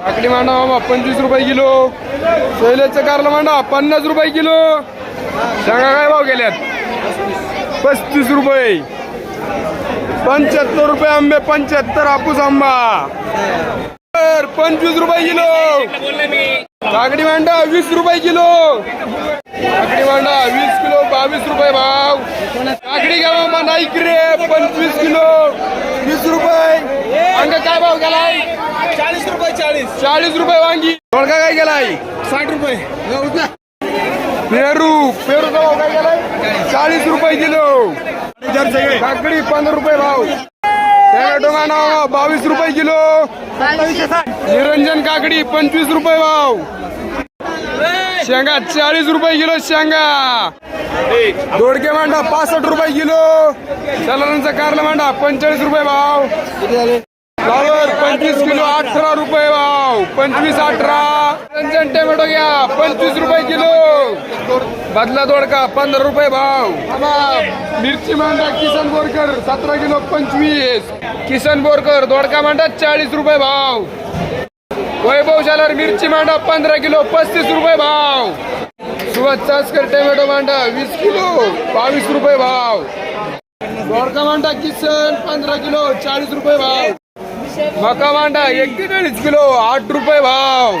काकडी मांडा मामा पंचवीस रुपये किलो. सोयल्याचं कारलं मांडा पन्नास रुपये किलो. सांगा काय भाव गेल्यात? पस्तीस रुपये. पंच्याहत्तर रुपये आंबे पंच्याहत्तर हापूस आंबा. तर पंचवीस रुपये किलो. काकडी मांडा वीस रुपये किलो. काकडी मांडा वीस किलो बावीस रुपये भाव. काकडी घ्या मामा नाईक रे पंचवीस किलो. वीस रुपये. अंग काय भाव गेलाय? चाळीस रुपये चाळीस. चाळीस रुपये वांगी. दोडका काय गेलाय? साठ रुपये. पेरू. पेरूचा भाव काय गेलाय? चाळीस रुपये किलो. काकडी पंधरा रुपये भाव. टोमॅटो माना बावीस रुपये किलो. निरंजन काकडी पंचवीस रुपये भाव. शेंगा चाळीस रुपये किलो शेंगा. दोडके मांडा पासष्ट रुपये किलो. सलांचा कारला मांडा पंचेचाळीस रुपये भाव. फ्लावर पंचवीस किलो अठरा रुपये भाव पंचवीस अठरा. रंजन टोमॅटो घ्या पंचवीस रुपये किलो. बदला दोडका पंधरा रुपये भाव. मिरची मांडा किसन बोरकर सतरा किलो पंचवीस. किसन बोरकर दोडका मांडा चाळीस रुपये भाव. वैभव शालर मिरची मांडा पंधरा किलो पस्तीस रुपये भाव. सुभाष चासकर टोमॅटो मांडा वीस किलो बावीस रुपये भाव. दोडका मांडा किसन पंधरा किलो चाळीस रुपये भाव. मका मांडा एक्केचाळीस किलो आठ रुपये भाव